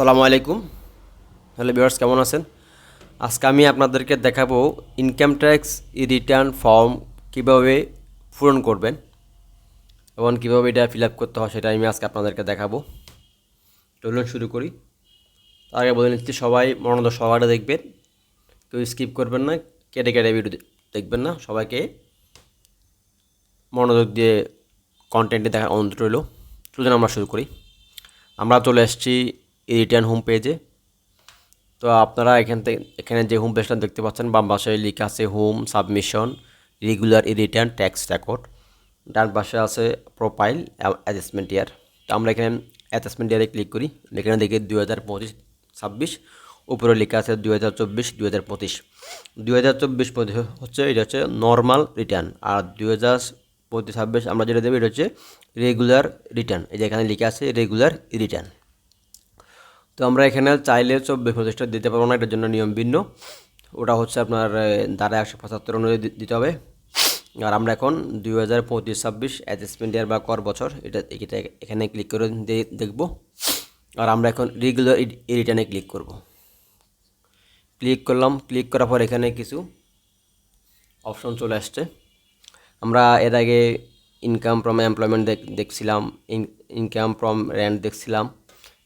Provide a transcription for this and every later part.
আসসালামু আলাইকুম। Hello viewers, কেমন আছেন? আজকে আমি আপনাদেরকে দেখাবো ইনকাম ট্যাক্স রিটার্ন ফর্ম কীভাবে পূরণ করবেন এবং কীভাবে এটা ফিল আপ করতে হয় সেটা আমি আজকে আপনাদেরকে দেখাবো। চলুন শুরু করি। তার আগে বলে নিচ্ছি, সবাই মনোযোগ সবাইটা দেখবেন, কেউ স্কিপ করবেন না, কেটে কেটে ভিডিও দেখবেন না, সবাইকে মনোযোগ দিয়ে কন্টেন্টে দেখার অনুরোধ রইল। চলুন আমরা শুরু করি। আমরা চলে এসেছি রিটার্ন হোম পেজে তো আপনারা এখান থেকে, এখানে যে হোম পেজটা দেখতে পাচ্ছেন, বাম পাশে লেখা আছে home submission regular e return tax record ডান পাশে আছে প্রোফাইল অ্যাডজাস্টমেন্ট ইয়ার তো আমরা এখানে অ্যাডজাস্টমেন্ট ইয়ারে ক্লিক করি। এখানে দেখি দুই হাজার পঁচিশ, ছাব্বিশ। উপরে লেখা আছে দুই হাজার চব্বিশ, দুই হাজার পঁচিশ। দুই হাজার চব্বিশ পঁচিশ হচ্ছে, এটা হচ্ছে নর্মাল রিটার্ন আর দুই হাজার পঁচিশ, ছাব্বিশ আমরা যেটা দেবো, এটা হচ্ছে রেগুলার রিটার্ন এই যে এখানে লেখা আছে রেগুলার রিটার্ন তো আমরা এখানে চাইলে চব্বিশ পঁচিশটা দিতে পারব না, এটার জন্য নিয়ম ভিন্ন। ওটা হচ্ছে আপনার দ্বারা একশো পঁচাত্তর অনুযায়ী দিতে হবে। আর আমরা এখন দুই হাজার পঁচিশ, ছাব্বিশ অ্যাডজাস্টমেন্ট ইয়ার বা কর বছর, এটা এটা এখানে ক্লিক করে দেখব। আর আমরা এখন রেগুলার রিটার্নে ক্লিক করব। ক্লিক করলাম ক্লিক করার পর এখানে কিছু অপশন চলে আসছে। আমরা এর আগে ইনকাম ফ্রম এমপ্লয়মেন্ট দেখছিলাম ইনকাম ফ্রম র্যান্ট দেখছিলাম।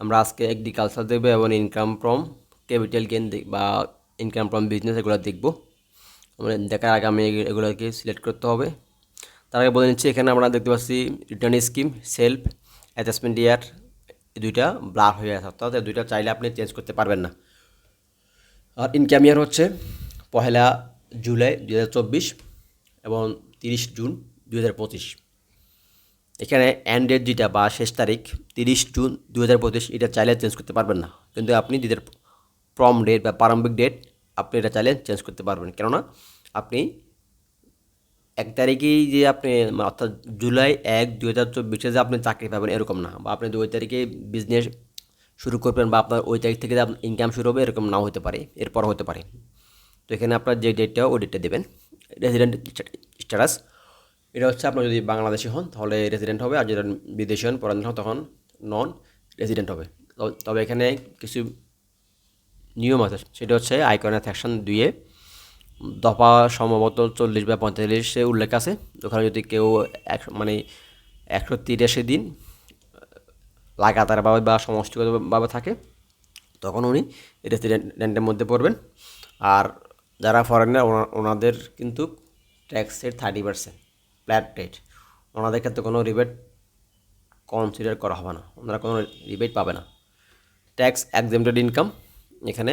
আমরা আজকে এগ্রিকালচার দেখব এবং ইনকাম ফ্রম ক্যাপিটাল গেন বা ইনকাম ফ্রম বিজনেস এগুলো দেখব। আমরা দেখার আগে আমি এগুলোকে সিলেক্ট করতে হবে। তার আগে বলে নিচ্ছি, এখানে আমরা দেখতে পাচ্ছি return scheme self attachment year এই দুইটা ব্লার হয়ে আছে অর্থাৎ দুইটা চাইলে আপনি চেঞ্জ করতে পারবেন না। আর ইনকাম ইয়ার হচ্ছে পহেলা জুলাই দু হাজার চব্বিশ এবং তিরিশ জুন দু হাজার পঁচিশ। এখানে এন্ড ডেট যেটা বা শেষ তারিখ তিরিশ জুন দু হাজার পঁচিশ, এটা চাইলে চেঞ্জ করতে পারবেন না। কিন্তু আপনি দিদের প্রম ডেট বা প্রারম্ভিক ডেট আপনি এটা চাইলে চেঞ্জ করতে পারবেন। কেননা আপনি এক তারিখেই যে আপনি অর্থাৎ জুলাই এক দু হাজার চব্বিশে যে আপনি চাকরি পাবেন এরকম না। বা আপনি ওই তারিখে বিজনেস শুরু করবেন বা আপনার ওই তারিখ থেকে যে আপনার ইনকাম শুরু হবে, এরকম নাও হতে পারে। এরপর হতে পারে। তো এখানে আপনার যে ডেটটা ওই ডেটটা দেবেন। রেসিডেন্ট স্ট্যাটাস এটা হচ্ছে আপনার যদি বাংলাদেশি হন, তাহলে রেসিডেন্ট হবে, আর যদি বিদেশি হন পরান হন, তখন নন রেসিডেন্ট হবে। তবে এখানে কিছু নিয়ম আছে। সেটা হচ্ছে আইকনের সেকশন দুইয়ে দফা সম্ভবত চল্লিশ বা পঁয়তাল্লিশে উল্লেখ আছে। ওখানে যদি কেউ এক মানে একশো তিরাশি দিন লাগাতারভাবে বা সমষ্টিগতভাবে থাকে, তখন উনি রেসিডেন্টের মধ্যে পড়বেন। আর যারা ফরেনার ওনাদের কিন্তু ট্যাক্সের থার্টি পার্সেন্ট ফ্ল্যাট রেট। ওনাদের ক্ষেত্রে কোনো রিবেট কনসিডার করা হবে না। ওনারা কোনো রিবেট পাবে না। ট্যাক্স এক্সামটেড ইনকাম এখানে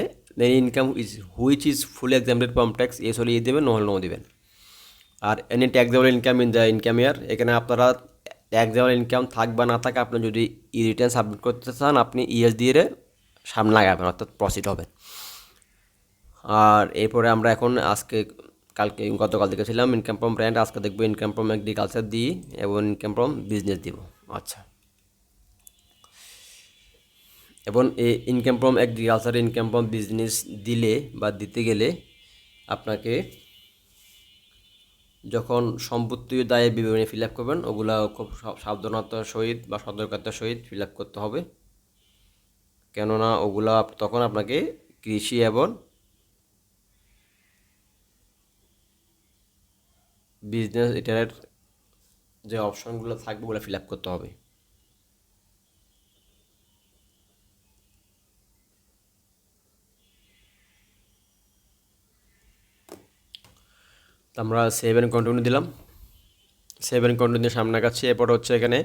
income is which is full exempted from tax S হলে দেবেন, নহলে নো দেবেন। আর any taxable income in the income year এখানে আপনারা ট্যাক্সেবল ইনকাম থাক বা না থাকে, আপনি যদি ই রিটার্ন সাবমিট করতে চান, আপনি ইএস দিয়ে সামনে লাগাবেন, অর্থাৎ প্রসিড হবেন আর এরপরে আমরা এখন আজকে কালকে গতকাল দেখেছিলাম ইনকাম ফ্রম ব্র্যান্ড আজকে দেখব ইনকাম ফ্রম এগ্রিকালচার দিই এবং ইনকাম ফ্রম বিজনেস দিব। আচ্ছা। এবং এই income from agriculture income from business দিলে বা দিতে গেলে আপনাকে যখন সম্পত্তি দায়ে বিবরণী ফিল আপ করবেন, ওগুলা খুব সাবধানতার সহিত বা সতর্কতার সহিত ফিল আপ করতে হবে। কেননা ওগুলা তখন আপনাকে কৃষি এবং বিজনেস এটার যে অপশনগুলো থাকবে, ওগুলো ফিল আপ করতে হবে। আমরা সেভেন কন্টিনিউ দিলাম। সেভেন কন্টিনিউ সামনে কাছে এরপর হচ্ছে এখানে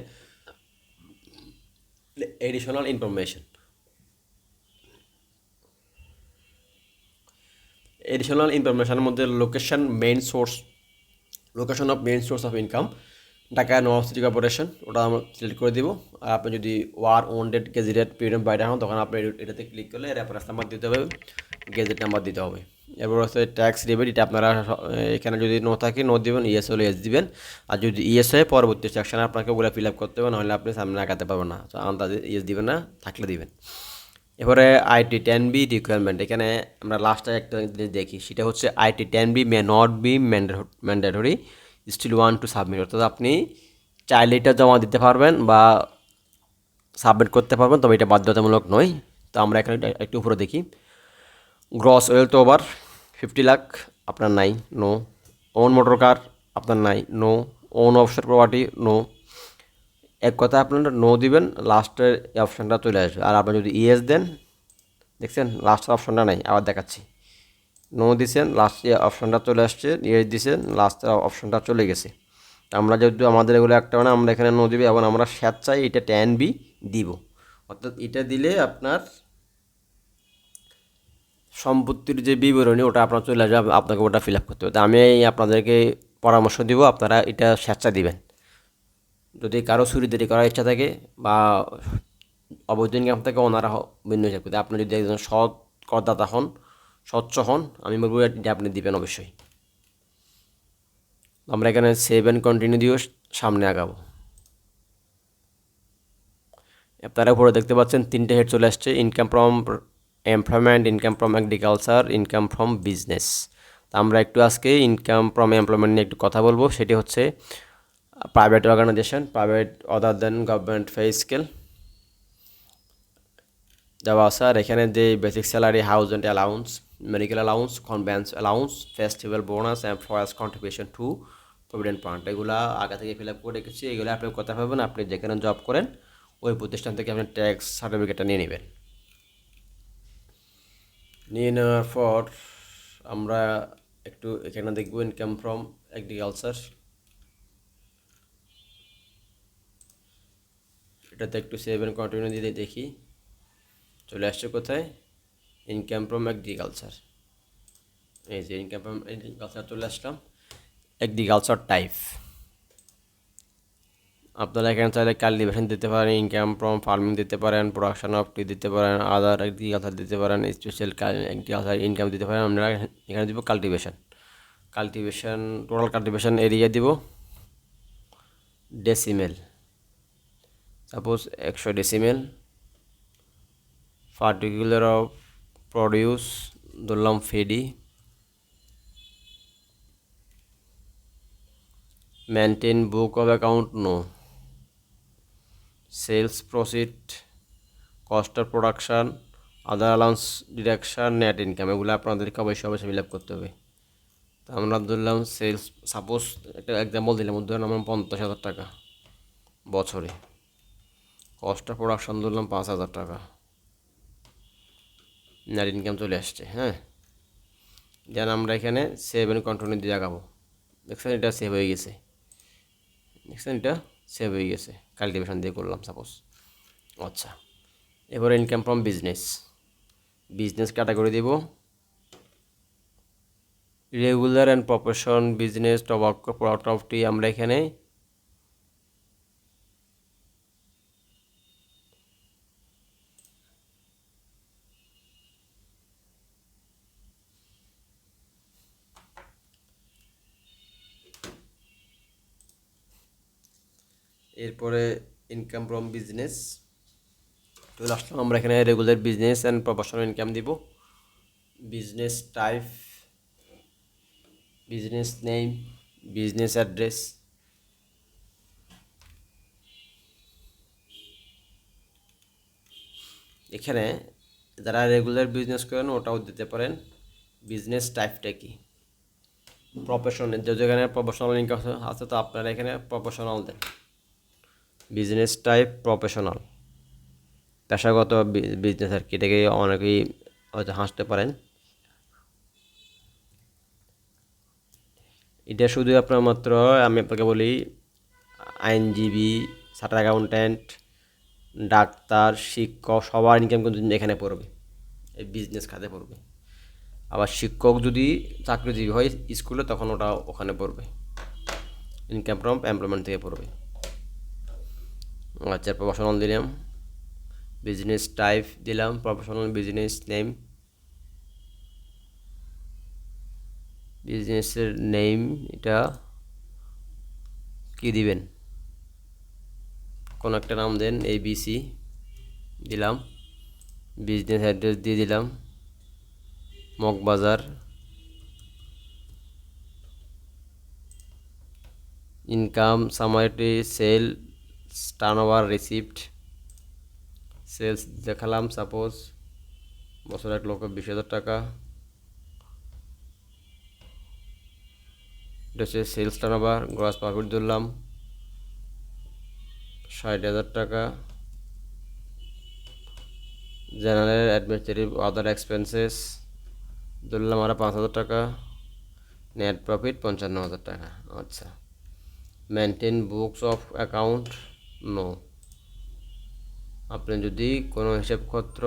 এডিশনাল ইনফরমেশন এডিশনাল ইনফরমেশনের মধ্যে location main source location of main source of income Dhaka north city corporation ওটা আমরা সিলেক্ট করে দিব। আর আপনি যদি were on date gazetted period বাইরে হন, তখন আপনি এটাতে ক্লিক করলে রেফারেন্স নাম্বার দিতে হবে গেজেট নাম্বার দিতে হবে। এরপর হচ্ছে ট্যাক্স রিবেট এটা আপনারা এখানে যদি নো থাকে নো দিবেন ইএস হলে এস দিবেন। আর যদি ইএস হয় পরবর্তী সেকশনে আপনাকে ওগুলো ফিল আপ করতে হবে, নাহলে আপনি সামনে আগাতে পারবেন না। তো আন্দাজে ইএস দিবেন না, থাকলে দিবেন। এবারে আইটি টেন বি রিকোয়ারমেন্ট এখানে আমরা লাস্টে একটা জিনিস দেখি, সেটা হচ্ছে IT ten B may not be mandatory still want to submit অর্থাৎ আপনি চাইলে এটা জমা দিতে পারবেন বা সাবমিট করতে পারবেন, তবে এটা বাধ্যতামূলক নয়। তো আমরা এখানে একটু উপরে দেখি। Gross wealth over fifty lakh আপনার নাই নো ওন মোটর কার আপনার নাই no own offshore property no এক কথা আপনারা নো দিবেন লাস্টের অপশানটা চলে আসবে। আর আপনি যদি ইএস দেন, দেখছেন লাস্টের অপশানটা নাই, আবার দেখাচ্ছি। নো দিছেন লাস্ট অপশানটা চলে আসছে ইয়েস দিছেন লাস্টের অপশানটা চলে গেছে। আমরা যেহেতু আমাদের এগুলো একটা মানে আমরা এখানে নো দিবে এবং আমরা স্যাত চাই এটা টেন বি দিব। অর্থাৎ এটা দিলে আপনার সম্পত্তির যে বিবরণী, ওটা আপনার চলে আসবে, আপনাকে ওটা ফিল আপ করতে হবে। তা আমি আপনাদেরকে পরামর্শ দিব, আপনারা এটা স্বেচ্ছা দিবেন। যদি কারও চুরি দেরি করার ইচ্ছা থাকে বা অবৈধ ইনকাম থেকে, ওনারা ভিন্ন হিসাব করতে আপনি যদি একজন সৎ করদাতা হন, স্বচ্ছ হন, আমি বলব এটা আপনি দিবেন অবশ্যই। আমরা এখানে সেভ অ্যান্ড কন্টিনিউ দিয়েও সামনে আগাবো। আপনারা উপরে দেখতে পাচ্ছেন তিনটে হেড চলে আসছে। Income from employment income from agriculture income from business তা আমরা একটু আজকে ইনকাম ফ্রম এমপ্লয়মেন্ট নিয়ে একটু কথা বলব। সেটি হচ্ছে private organisation private other than government pay scale দেওয়া আছে আর এখানে যে basic salary house and allowance medical allowance conveyance allowance festival bonus employers contribution to provident fund এগুলো আগে থেকে ফিল আপ করে রেখেছি। এগুলো আপনি কথা পাবেন? আপনি যেখানে জব করেন, ওই প্রতিষ্ঠান থেকে আপনি ট্যাক্স সার্টিফিকেটটা নিয়ে নেবেন। নিয়ে নেওয়ার পর আমরা একটু এখানে দেখব ইনকাম ফ্রম এগ্রিকালচার এটাতে একটু সেভ অ্যান্ড কন্টিনিউ দিয়ে দেখি। চলে আসছে কোথায়? ইনকাম ফ্রম এগ্রিকালচার এই যে ইনকাম ফ্রম এগ্রিকালচার চলে আসলাম। এগ্রিকালচার টাইপ আপনারা এখানে চাইলে কাল্টিভেশন দিতে পারেন ইনকাম ফ্রম ফার্মিং দিতে পারেন প্রোডাকশন অফ টি দিতে পারেন আদার এগ্রিকালচার দিতে পারেন স্পেশাল এগ্রিকালচার ইনকাম দিতে পারেন। আমরা এখানে দিব cultivation cultivation total cultivation area দিব। ডেসিমেল একশো ডেসিমেল পার্টিকুলার অফ প্রডিউস ধরলাম ফেডি maintain book of account no sales proceed cost of production other allowance deduction net income এগুলো আপনাদেরকে অবশ্যই অবশ্যই ফিল আপ করতে হবে। তো আমরা ধরলাম সেলস সাপোজ একটা এক্সাম্পল দিলাম, ধরুন আমার পঞ্চাশ হাজার টাকা বছরে। কস্ট অফ প্রোডাকশান ধরলাম পাঁচ হাজার টাকা। নেট ইনকাম চলে আসছে হ্যাঁ? যেন আমরা এখানে সেভ এন্ড কন্টিনিউ দিয়ে আগাবো। দেখছেন এটা সেভ হয়ে গেছে। দেখছেন এটা সেভ হয়ে গেছে। কাল্টিভেশন দিয়ে করলাম সাপোজ আচ্ছা এবারে income from business business category Dev. Regular and profession business tobacco product আমরা এখানে এরপরে ইনকাম ফ্রম বিজনেস চলে আসলাম আমরা এখানে regular business and professional income দিব। Business type business name business address এখানে যারা রেগুলার বিজনেস করেন ওটাও দিতে পারেন। বিজনেস টাইপটা কি? প্রফেশনাল যেখানে প্রফেশনাল ইনকাম আছে তো আপনারা এখানে প্রফেশনাল দেন। বিজনেস টাইপ প্রফেশনাল পেশাগত বিজনেস আর কি, এটাকে অনেকেই হয়তো হাসতে পারেন। এটা শুধু আপনার মাত্র, আমি আপনাকে বলি, আইনজীবী চার্টার অ্যাকাউন্ট্যান্ট ডাক্তার, শিক্ষক, সবার ইনকাম কিন্তু এখানে পড়বে, এই বিজনেস খাতে পড়বে। আবার শিক্ষক যদি চাকরিজীবী হয় স্কুলে, তখন ওটা ওখানে পড়বে। ইনকাম ফ্রম এমপ্লয়মেন্ট থেকে পড়বে। আচ্ছা প্রফেশনাল দিলাম। বিজনেস টাইপ দিলাম প্রফেশনাল বিজনেস নেম বিজনেসের নেম এটা কি দিবেন? কোনো একটা নাম দেন এ এবিসি দিলাম। বিজনেস অ্যাড্রেস দিয়ে দিলাম। Moghbazar. Income সামারিটি sale turnover receipt sales দেখালাম সাপোজ বছর এক লক্ষ বিশ হাজার টাকা। এটা হচ্ছে সেলস টার্নওভার গ্রস প্রফিট ধরলাম, ষাট হাজার টাকা। জেনারেল অ্যাডমিনিস্ট্রেটিভ আদার এক্সপেন্সেস ধরলাম আরও পাঁচ হাজার টাকা। নেট প্রফিট পঞ্চান্ন হাজার টাকা আচ্ছা। Maintain books of account no আপনি যদি কোনো হিসাবপত্র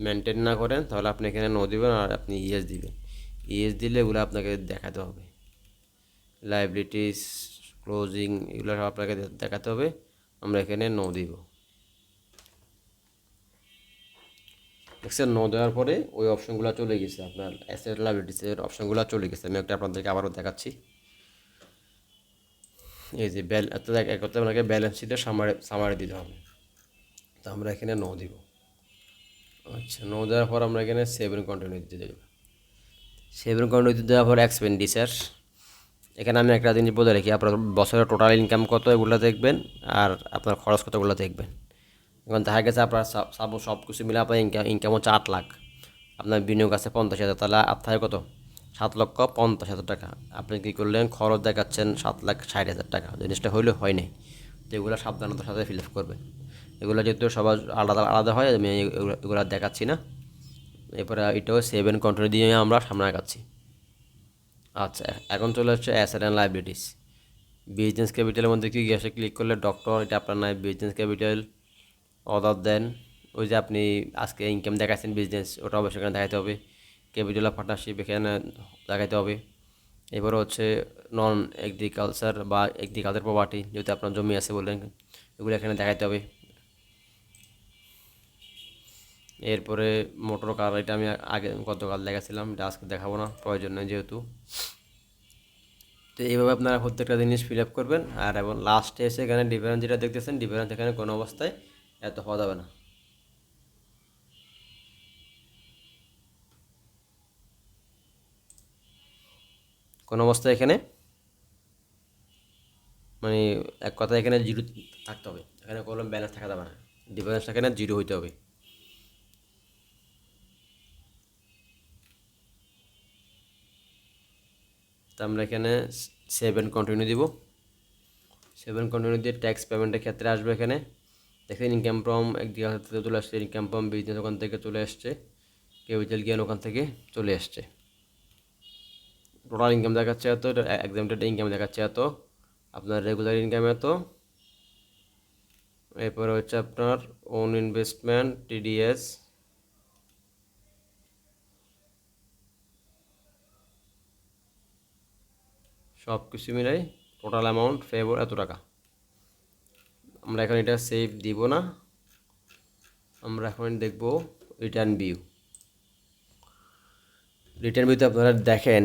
মেনটেন না করেন, তাহলে আপনি এখানে নো দিবেন আর আপনি ইএস দিবেন। ইএস দিলে এগুলো আপনাকে দেখাতে হবে। লাইবিলিটিস ক্লোজিং এগুলো সব আপনাকে দেখাতে হবে। আমরা এখানে নো দিব। দেখছেন নো দেওয়ার পরে ওই অপশনগুলো চলে গেছে। আপনার অ্যাসেট লাইবিলিটিসের অপশনগুলো চলে গেছে। আমি একটা আপনাদেরকে আবারও দেখাচ্ছি। এই যে ব্যাল এক করতে আপনাকে ব্যালেন্স শিটে সামারে সামারে দিতে হবে। তো আমরা এখানে নো দিব। আচ্ছা নো দেওয়ার পর আমরা এখানে সেভেন কন্টিনিউ দিতে দেবো সেভেন কন্টিনিউ দেওয়ার পর এক্সপেন্ডিচার এখানে আমি একটা জিনিস বলে রাখি, আপনার বছরের টোটাল ইনকাম কত এগুলো দেখবেন আর আপনার খরচ কতগুলো দেখবেন। এখন দেখা গেছে আপনার সব সব কিছু মিলে আপনার ইনকাম ইনকাম হচ্ছে আট লাখ। আপনার বিনিয়োগ আছে পঞ্চাশ হাজার, তাহলে আপনার কত? সাত লক্ষ পঞ্চাশ হাজার টাকা। আপনি কী করলেন? খরচ দেখাচ্ছেন সাত লাখ ষাট হাজার টাকা। জিনিসটা হইলে হয় নাই তো এগুলো সাবধানতার সাথে ফিল আপ করবেন এগুলো যেহেতু সবার আলাদা আলাদা হয়, আমি এগুলো দেখাচ্ছি না। এরপরে এটাও সেভেন কন্টিনিউ দিয়ে আমরা সামনে আগাচ্ছি। আচ্ছা এখন চলে হচ্ছে অ্যাসেট অ্যান্ড লাইবিলিটিস বিজনেস ক্যাপিটালের মধ্যে কি গ্যাসে ক্লিক করলে ডক্টর এটা আপনার নাই। বিজনেস ক্যাপিটাল অর্ডার দেন ওই যে আপনি আজকে ইনকাম দেখাচ্ছেন বিজনেস ওটা অবশ্যই দেখাতে হবে। ক্যাপিটাল পার্টনারশিপ এখানে দেখাতে হবে। এবারে হচ্ছে নন এগ্রিকালচার বা এগ্রিকালচার প্রপার্টি যেহেতু আপনার জমি আছে বললেন, এগুলো এখানে দেখাতে হবে। এরপরে মোটর কার, এটা আমি আগে গতকাল দেখাছিলাম, এটা আজকে দেখাবো না, প্রয়োজন নেই যেহেতু। তো এইভাবে আপনারা প্রত্যেকটা জিনিস ফিল আপ করবেন, আর এবং লাস্টে এসে এখানে ডিফারেন্স যেটা দেখতেছেন ডিফারেন্স এখানে কোনো অবস্থায় এত হওয়া যাবে না। কোনো অবস্থায় এখানে? মানে এক কথা এখানে জিরো থাকতে হবে। এখানে কোনো ব্যালেন্স থাকা যাবে না। ডিফারেন্সটা এখানে জিরো হইতে হবে। তো আমরা এখানে সেভেন কন্টিনিউ দিব। সেভেন কন্টিনিউ দিয়ে ট্যাক্স পেমেন্টের ক্ষেত্রে আসবে এখানে। দেখেন ইনকাম ফ্রম একদিকে চলে আসছে ইনকাম ফ্রম বিজনেস ওখান থেকে চলে আসছে। ক্যাপিটাল গেন ওখান থেকে চলে আসছে। টোটাল ইনকাম দেখাচ্ছে এত এক্সামটেড ইনকাম দেখাচ্ছে এত, আপনার রেগুলার ইনকাম এত। এরপরে হচ্ছে আপনার ওন ইনভেস্টমেন্ট টিডিএস সব কিছু মিলাই টোটাল অ্যামাউন্ট ফেভর এত টাকা। আমরা এখন এটা সেভ দিব না। আমরা এখন দেখব রিটার্ন ভিউ রিটার্ন ভিউতে আপনারা দেখেন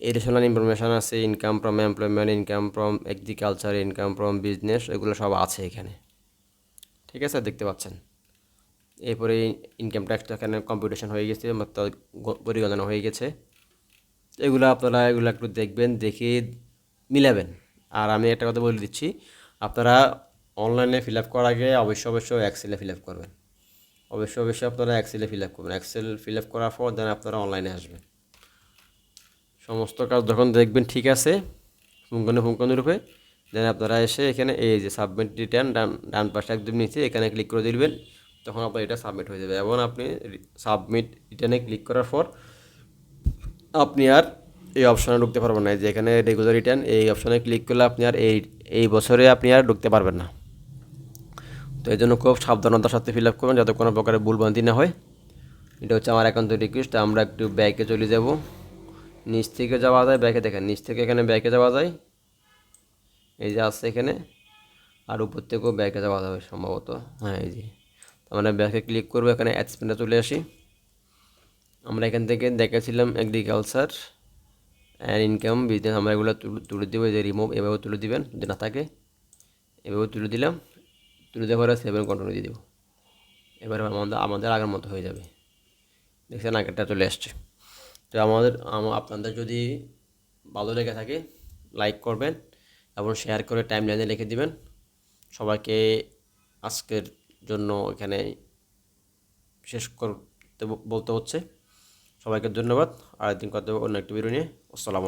এডিশনাল ইনফরমেশান আছে income from employment income from agriculture income from business এগুলো সব আছে এখানে। ঠিক আছে? দেখতে পাচ্ছেন? এরপরে ইনকাম ট্যাক্সটা এখানে কম্পিটিশন হয়ে গেছে পরিগণনা হয়ে গেছে। এগুলো আপনারা, এগুলো একটু দেখবেন, দেখে মিলাবেন। আর আমি একটা কথা বলে দিচ্ছি, আপনারা অনলাইনে ফিল আপ করার আগে অবশ্যই অবশ্যই এক্সেলে ফিল আপ করবেন। অবশ্যই অবশ্যই আপনারা এক্সেলে ফিল আপ করবেন। এক্সেল ফিল আপ করার পর দেন আপনারা অনলাইনে আসবেন। সমস্ত কাজ যখন দেখবেন ঠিক আছে ফুঙ্কনে রূপে দেন আপনারা এসে এখানে এই যে সাবমিট রিটার্ন ডান ডান পাশে একদম নিচে এখানে ক্লিক করে দিবেন, তখন আপনার এটা সাবমিট হয়ে যাবে। এবং আপনি সাবমিট রিটার্নে ক্লিক করার পর, আপনি আর এই অপশানে ঢুকতে পারবেন না। যে এখানে রেগুলার রিটার্ন এই অপশানে ক্লিক করলে আপনি আর এই এই বছরে আপনি আর ঢুকতে পারবেন না। তো এই জন্য খুব সাবধানতার সাথে ফিল আপ করবেন, যাতে কোনো প্রকারের ভুলভ্রান্তি না হয়। এটা হচ্ছে আমার একান্ত রিকোয়েস্ট আমরা একটু ব্যাকে চলে যাব। নিচ থেকে যাওয়া যায়, ব্যাকে দেখেন, নিচ থেকে এখানে ব্যাকে যাওয়া যায়। এই যে আসছে এখানে, আর উপর থেকেও ব্যাকে যাওয়া যাবে সম্ভবত। হ্যাঁ এই যে। আমরা ব্যাকে ক্লিক করব, এখানে অ্যাডসপেন্ডে চলে আসি। আমরা এখান থেকে দেখেছিলাম এগ্রিকালচার অ্যান্ড ইনকাম বিজনেস আমরা এগুলো তুলে দেবো যে রিমুভ এভাবে তুলে দিবেন, যদি না থাকে, এভাবে তুলে দিলাম, তুলে দেওয়ার পরে সেভেন কন্ট্রোল দিয়ে দেবো। এবার আমাদের আমাদের আগের মতো হয়ে যাবে। দেখছেন, আগেরটা চলে আসছে। তো আমাদের আপনাদের যদি ভালো লেগে থাকে লাইক করবেন এবং শেয়ার করে টাইম লাইনে লিখে দিবেন। সবাইকে আজকের জন্য এখানে শেষ করতে বলতে হচ্ছে। সবাইকে ধন্যবাদ। আর একদিন কথা অন্য একটি ভিডিও নিয়ে। আসসালামু